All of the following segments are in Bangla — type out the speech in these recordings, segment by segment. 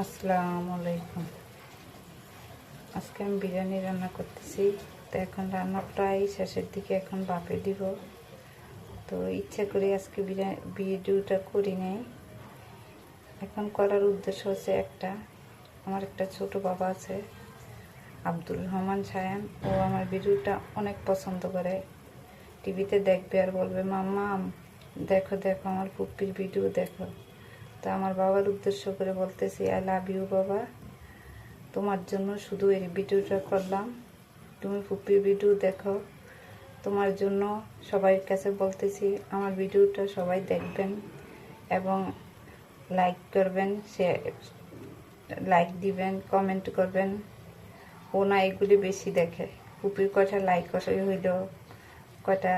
আসসালামু আলাইকুম আজকে আমি বিরিয়ানি রান্না করতেছি। তো এখন রান্না প্রায় শেষের দিকে এখন বাপে দিব। তো ইচ্ছা করে আজকে বিরিয়ানি ভিডিওটা করি নাই। এখন করার উদ্দেশ্য হচ্ছে একটা। আমার একটা ছোট বাবা আছে আব্দুল রহমান সায়ান। ও আমার ভিডিওটা অনেক পছন্দ করে। টিভিতে দেখবে আর বলবে মাম্মা দেখো দেখো, আমার পুপ্পির ভিডিও দেখো। তো আমার বাবার উদ্দেশ্য করে বলতেছি আই লাভ ইউ বাবা। তোমার জন্য শুধু এই ভিডিওটা করলাম। তুমি পুপ্পির ভিডিও দেখো। তোমার জন্য সবাই কাছে বলতেছি, আমার ভিডিওটা সবাই দেখবেন এবং লাইক করবেন শেয়ার লাইক দিবেন কমেন্ট করবেন। ও না এগুলি বেশি দেখে। পুপির কটা লাইক হইল কটা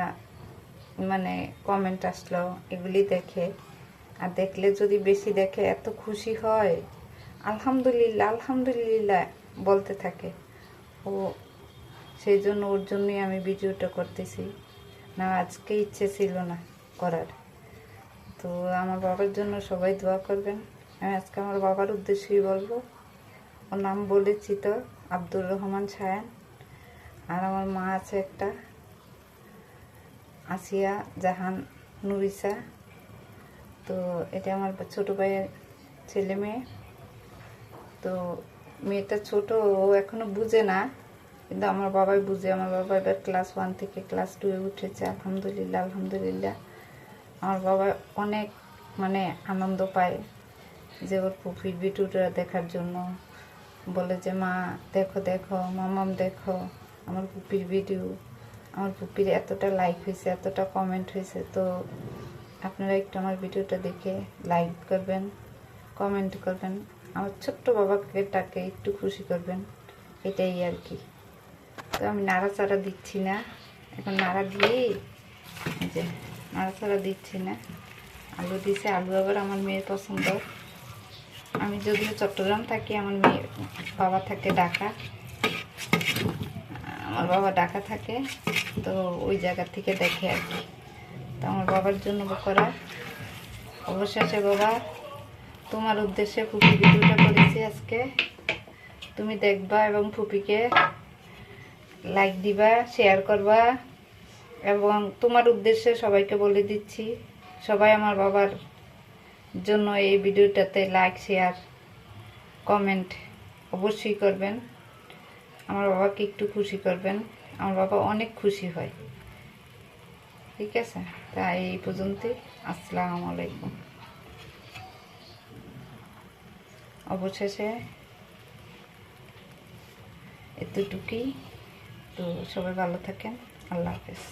মানে কমেন্ট আসলো, এগুলি দেখে। আর দেখলে যদি বেশি দেখে এত খুশি হয়, আলহামদুলিল্লাহ আলহামদুলিল্লাহ বলতে থাকে। ও, সেই জন্য ওর জন্যই আমি ভিডিওটা করতেছি। না, আজকে ইচ্ছে ছিল না করার। তো আমার বাবার জন্য সবাই দোয়া করবেন। আমি আজকে আমার বাবার উদ্দেশ্যেই বলব। ওর নাম বলেছি তো আব্দুর রহমান ছায়ান আর আমার মা আছে একটা, আসিয়া জাহান নুরিসা। তো এটা আমার ছোট ভাইয়ের ছেলে মেয়ে। তো মেয়েটা ছোট, ও এখনও বুঝে না। কিন্তু আমার বাবাই বুঝে, আমার বাবা এবার ক্লাস ওয়ান থেকে ক্লাস টুয়ে উঠেছে, আলহামদুলিল্লাহ আলহামদুলিল্লাহ। আমার বাবা অনেক মানে আনন্দ পায় যে ওর পুপির ভিডিওটা দেখার জন্য। বলে যে, মা, দেখো দেখো, মামাম, দেখো, আমার পুপির ভিডিও। আমার পুপির এতটা লাইক হয়েছে, এতটা কমেন্ট হয়েছে। তো আপনারা একটু আমার ভিডিওটা দেখে লাইক করবেন কমেন্ট করবেন, আমার ছোট্ট বাবাকে টাকে একটু খুশি করবেন, এটাই আর কি। তো আমি নাড়াচাড়া দিচ্ছি না, এখন নাড়া দিয়েই যে নাড়াচাড়া দিচ্ছি না। আলু দিছে, আলু আবার আমার মেয়ের পছন্দ। আমি যদিও চট্টগ্রাম থাকি, আমার মেয়ে বাবা থাকে ঢাকা। আমার বাবা ঢাকা থাকে, তো ওই জায়গা থেকে দেখে আর কি। তো আমার বাবার জন্য করা। অবশেষে বাবা, তোমার উদ্দেশ্যে ফুপি ভিডিওটা করেছি আজকে। তুমি দেখবা এবং ফুপিকে লাইক দিবা শেয়ার করবা। এবং তোমার উদ্দেশ্যে সবাইকে বলে দিচ্ছি, সবাই আমার বাবার জন্য এই ভিডিওটাতে লাইক শেয়ার কমেন্ট অবশ্যই করবেন। আমার বাবাকে একটু খুশি করবেন। আমার বাবা অনেক খুশি হয়। ঠিক আছে, তাই এই পর্যন্তই। আসসালামু আলাইকুম। অবশেষে এতটুকুই। তো সবাই ভালো থাকেন। আল্লাহ হাফেজ।